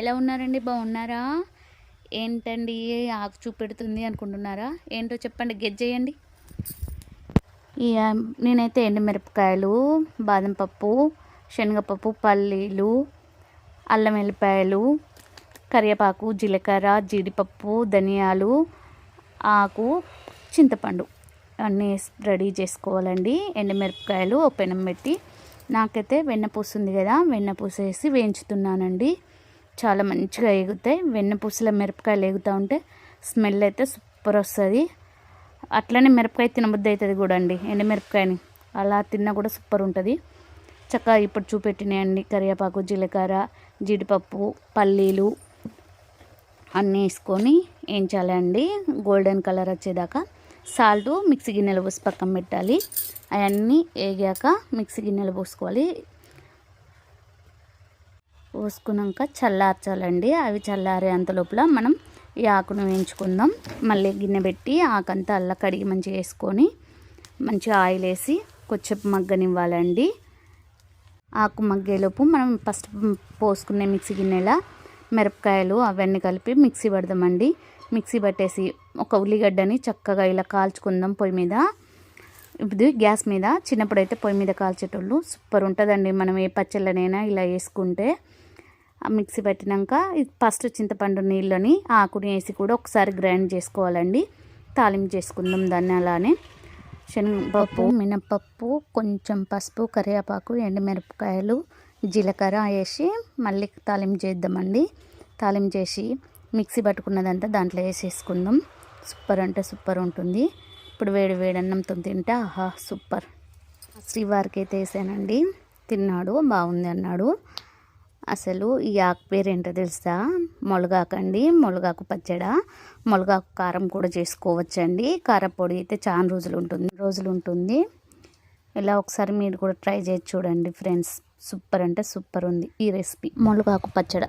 ఎలా ఉన్నారండి? బాగున్నారా? ఏంటండి? ఆకు చూపెడుతుంది అనుకుంటున్నారా? ఏంటో చెప్పండి. గెజ్ చేయండి. నేనైతే ఎండుమిరపకాయలు బాదం పప్పు శనగపప్పు పల్లీలు అల్లం వెల్లిపాయలు కరివేపాకు జీలకర్ర జీడిపప్పు ధనియాలు ఆకు చింతపండు అన్నీ రెడీ చేసుకోవాలండి. ఎండుమిరపకాయలు ఓ పెనం పెట్టి. నాకైతే వెన్నపూస ఉంది కదా వెన్నపూస వేసి వేయించుతున్నానండి. చాలా మంచిగా ఎగుతాయి. వెన్నపూసల మిరపకాయలు ఎగుతూ ఉంటే స్మెల్ అయితే సూపర్ వస్తుంది. అట్లనే మిరపకాయ తినబుద్ధి అవుతుంది కూడా అండి ఎండమిరపకాయని. అలా తిన్నా కూడా సూపర్ ఉంటుంది. చక్కగా ఇప్పుడు చూపెట్టినాయండి కరివేపాకు జీలకర్ర జీడిపప్పు పల్లీలు అన్నీ వేసుకొని వేయించాలండి గోల్డెన్ కలర్ వచ్చేదాకా సాల్ట్ మిక్సీ గిన్నెలు పోసి పక్కన పెట్టాలి. అవన్నీ వేగాక మిక్సీ గిన్నెలు పోసుకోవాలి. పోసుకున్నాక చల్లార్చాలండి. అవి చల్లారే అంత లోపల మనం ఈ ఆకును వేయించుకుందాం. మళ్ళీ గిన్నె పెట్టి ఆకంతా అల్ల కడిగి మంచిగా వేసుకొని మంచిగా ఆయిల్ వేసి కొంచెం మగ్గనివ్వాలండి. ఆకు మగ్గేలోపు మనం ఫస్ట్ పోసుకునే మిక్సీ గిన్నెలా మిరపకాయలు అవన్నీ కలిపి మిక్సీ పడదామండి మిక్సీ పట్టేసి ఒక ఉల్లిగడ్డని చక్కగా ఇలా కాల్చుకుందాం పొయ్యి మీద. ఇది గ్యాస్ మీద. చిన్నప్పుడు అయితే పొయ్యి మీద కాల్చేటోళ్ళు సూపర్ ఉంటుందండి. మనం ఏ పచ్చళ్ళనైనా ఇలా వేసుకుంటే. మిక్సీ పెట్టినాక ఫస్ట్ చింతపండు నీళ్ళని ఆకుని వేసి కూడా ఒకసారి గ్రైండ్ చేసుకోవాలండి. తాలింపు చేసుకుందాం దాన్ని అలానే. శనగపప్పు మినపప్పు కొంచెం పసుపు కరివేపాకు ఎండుమిరపకాయలు జీలకర్ర వేసి మళ్ళీ తాలింపు చేద్దామండి. తాలింపు చేసి మిక్సీ పట్టుకున్నదంతా దాంట్లో వేసేసుకుందాం. సూపర్ అంటే సూపర్ ఉంటుంది. ఇప్పుడు వేడి వేడి అన్నంతో తింటే ఆహా సూపర్. శ్రీవారికి అయితే వేసానండి. తిన్నాడు బాగుంది అన్నాడు. అసలు ఈ ఆకు పేరు ఏంటో తెలుసా? మొలగాకండి. మొలగాకు పచ్చడ. మొలగాకు కారం కూడా చేసుకోవచ్చండి. కారపొడి అయితే చాలా రోజులు ఉంటుంది రోజులు ఉంటుంది ఇలా ఒకసారి మీరు కూడా ట్రై చేసి చూడండి ఫ్రెండ్స్. సూపర్ అంటే సూపర్ ఉంది ఈ రెసిపీ. మొలగాకు పచ్చడ.